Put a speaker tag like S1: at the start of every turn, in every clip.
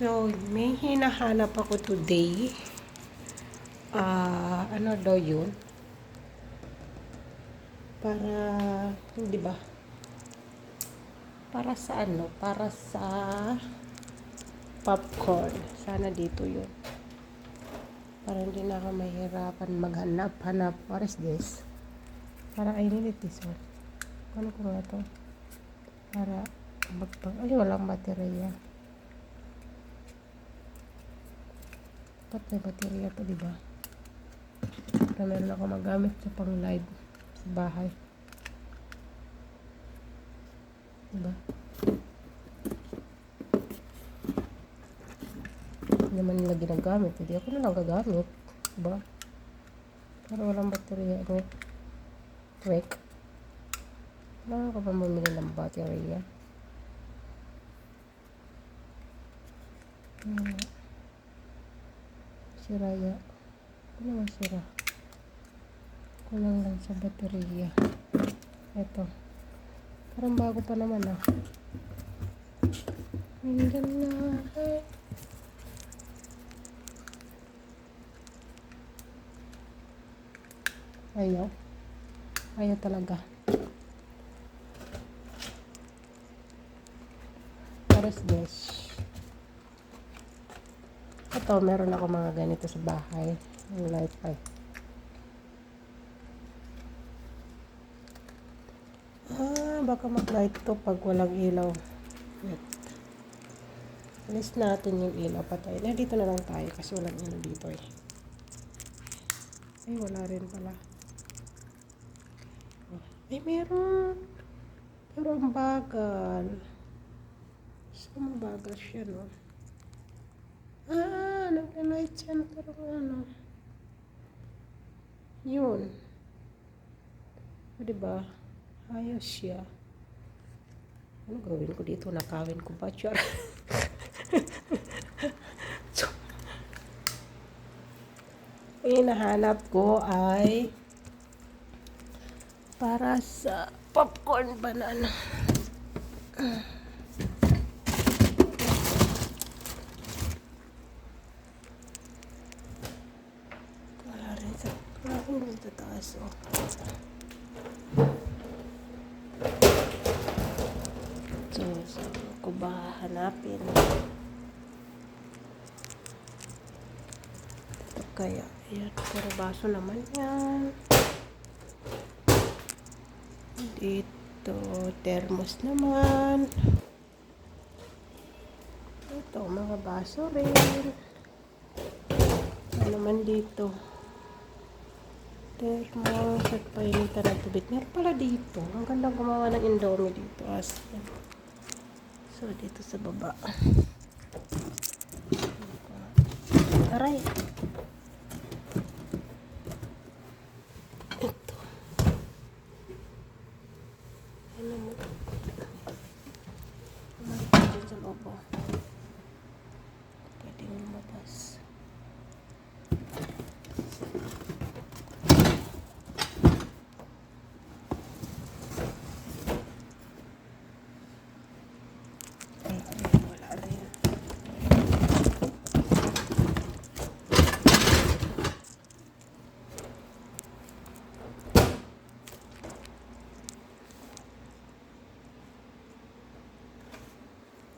S1: So, may hinahanap ako today. Ah, ano daw yun? Para, hindi ba? Para sa ano? Para sa popcorn. Sana dito yun. Para hindi na ako mahirapan maghanap-hanap. What is this? Para I need this one. Ano ko nga to? Para magpag... Ay, walang baterya. Ba't may baterya to, di ba? Para meron ako magamit sa pang live sa bahay. Diba? Hindi naman nila ginagamit. Hindi ako na gagamit. Diba? Pero walang baterya. Ano? Wake. Wala ka pa bumili ng baterya. Wala. Sira ya. Ano naman sira? Kulang lang sa baterya. Ito. Parang bago pa naman ah. Nandyan na. eh. Ayaw. Ayaw talaga. Is this? Ito, meron ako mga ganito sa bahay. Yung wifi. Ah, baka mag-light to pag walang ilaw. Wait. Alis natin yung ilaw. Patay. Na, dito na lang tayo kasi walang ilaw dito eh. Ay, wala rin pala. Ay, meron. Pero ang bagal. Saan bagal siya, no? Ah, nagla-light siya na parang ano. Yun. O, diba? Ayos siya. Ano gawin ko dito? Nakawin ko ba? Char. so, ang hinahanap ko ay para sa popcorn banana. Wala rin sa, wala rin sa taas, oh. So, saan ko ba hanapin? Ito kaya, ayan, pero baso naman yan. Dito, thermos naman. Ito, mga baso rin. Ano naman dito? Thermos at painitan ng tubig. Meron pala dito. Ang gandang gumawa ng indomie dito. As, so, dito sa baba. Aray. Ito. Ano mo? Umalit dyan sa loob. oh. Pwede lumabas. Ay, ay, wala rin.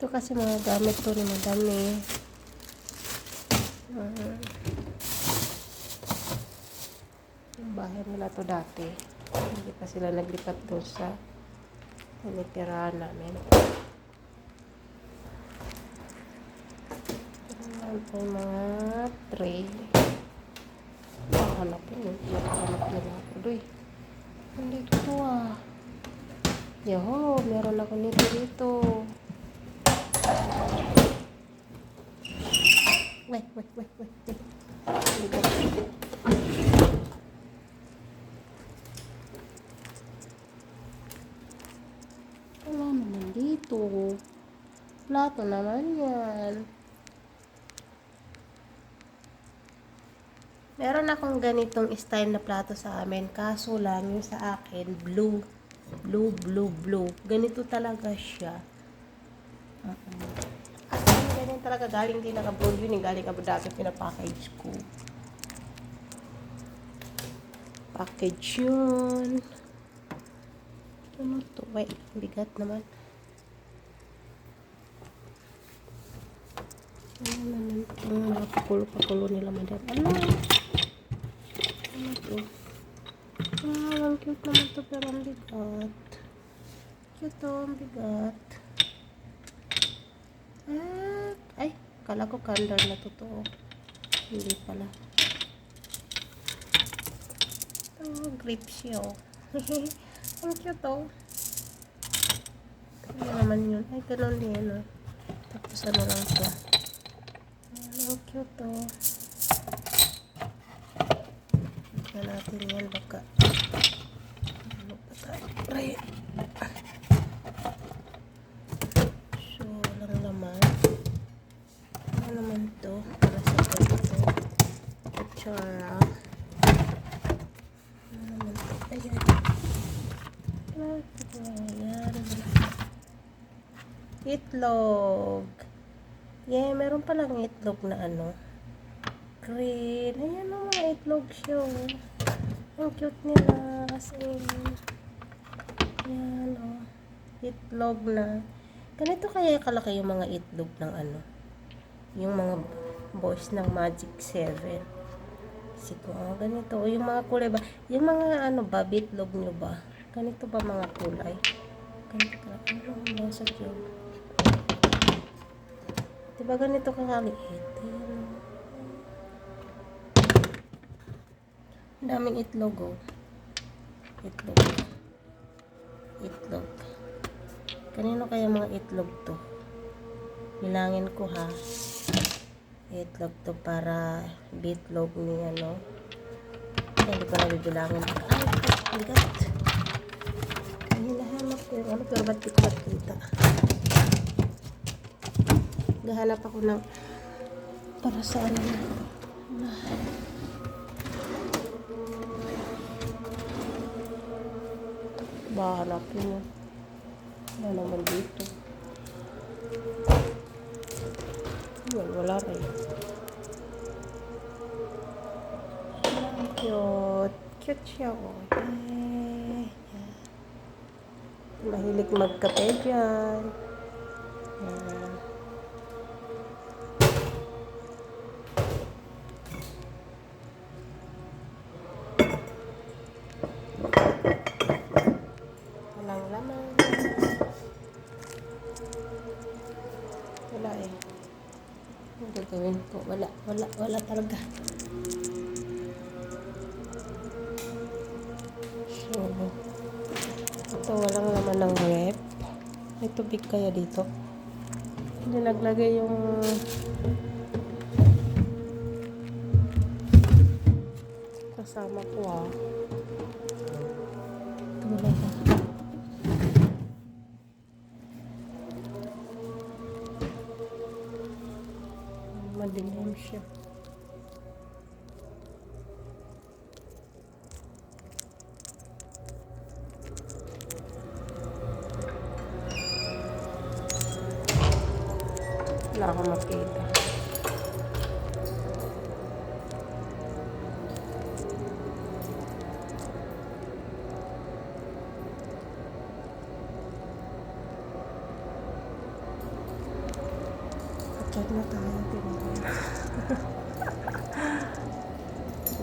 S1: Ito kasi mga gamit to ni madami. Ah. yung bahay nila to dati. Hindi pa sila naglipat doon sa tinitirahan namin. Po yung mga tray. Hanapin yun. Hanap nila ako. Uy, hindi ito ah. Yaho, meron ako nito dito. Wait, wait, wait, wait, Wala naman dito. Plato naman yan. Meron akong ganitong style na plato sa amin. Kaso lang yung sa akin, blue. Blue, blue, blue. Ganito talaga siya. Uh-uh. As in, ganyan talaga galing din naka-upload yun. Galing Abu Dhabi, pinapackage ko. Package yun. Ano to? Wait, bigat naman. Ano naman itong nakapakulo-pakulo nila, madam? Ano? Ano to? Ah, ang cute naman to, pero ang bigat. Cute to, ang bigat. Ah, ay, kala ko candle na totoo. Hindi pala. Oh, grape siya, oh. ang cute, oh. Ano naman yun? Ay, ganun din, oh. Tapos ano lang. Ayan, ang cute, oh. Tignan natin yan, baka. Ano pa tayo? Pre. So, walang laman. Ano naman to? Para sa ganito. Kutsara. Ano naman to? Ayan. Ah, Ayan. Itlog. Yeah, meron palang itlog na ano. Green. Ayan ang mga itlog siya. oh. Ang cute nila. As in. Ayan, oh. Itlog na. Ganito kaya kalaki yung mga itlog ng ano. Yung mga boys ng Magic 7. Siguro, ganito. O yung mga kulay ba? Yung mga ano ba, bitlog nyo ba? Ganito ba mga kulay? Ganito ka. Ano ba sa yun? Diba ganito kakaliit? Ayan, daming itlog, oh. Itlog. Itlog. Kanino kaya mga itlog to? Bilangin ko ha. Itlog to para bitlog ni ano. Ay, hindi ko na bibilangin. Ay, bigat. Ay, hinahanap ko yung ano, pero ba't ko makita? Gahanap ako ng para sa ano na. Ba, hanapin mo. Wala naman dito. Yun, wala rin. Ang Cute. Cute siya, oh. Yay. Mahilig magkape dyan. Yan. Wala, wala, wala talaga. So, ito walang laman ng rep. May tubig kaya dito? Hindi naglagay yung kasama ko ah. Ito wala Wala akong makita. Chat na tayo, pinag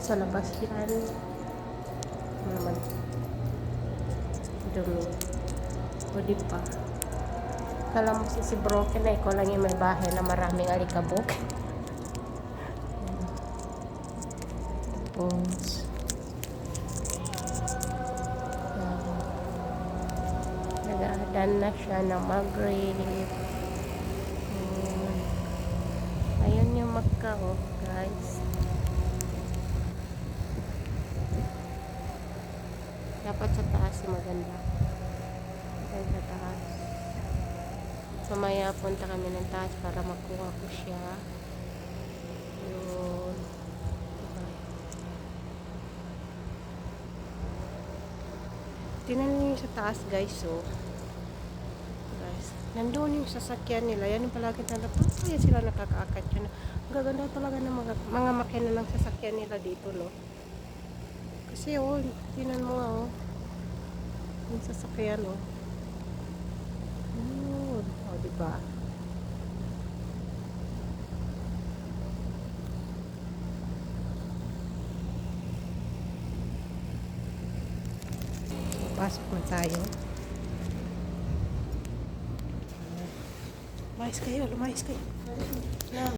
S1: Sa labas yan. Ano naman? Dumi. O di pa. Kala mo si broken na ikaw lang yung may bahay na maraming alikabok. Tapos, nag-aadan na siya ng mag-grave. Ayan. Ayun yung magka, oh, guys. Dapat sa taas yung maganda. Dapat sa taas. So, maya punta kami ng taas para makuha ko siya. Yun. Diba? Tinan niyo sa taas, guys, oh. Guys. Nandun yung sasakyan nila. Yan yung palagi na Kaya sila nakakaakat yun. Ang gaganda talaga ng mga, mga makina ng sasakyan nila dito, no? Kasi, oh, tinan mo oh. Yung sasakyan, oh. Yun. Oh, diba? Pasok na tayo. Lumayas kayo, lumayas kayo. Lang.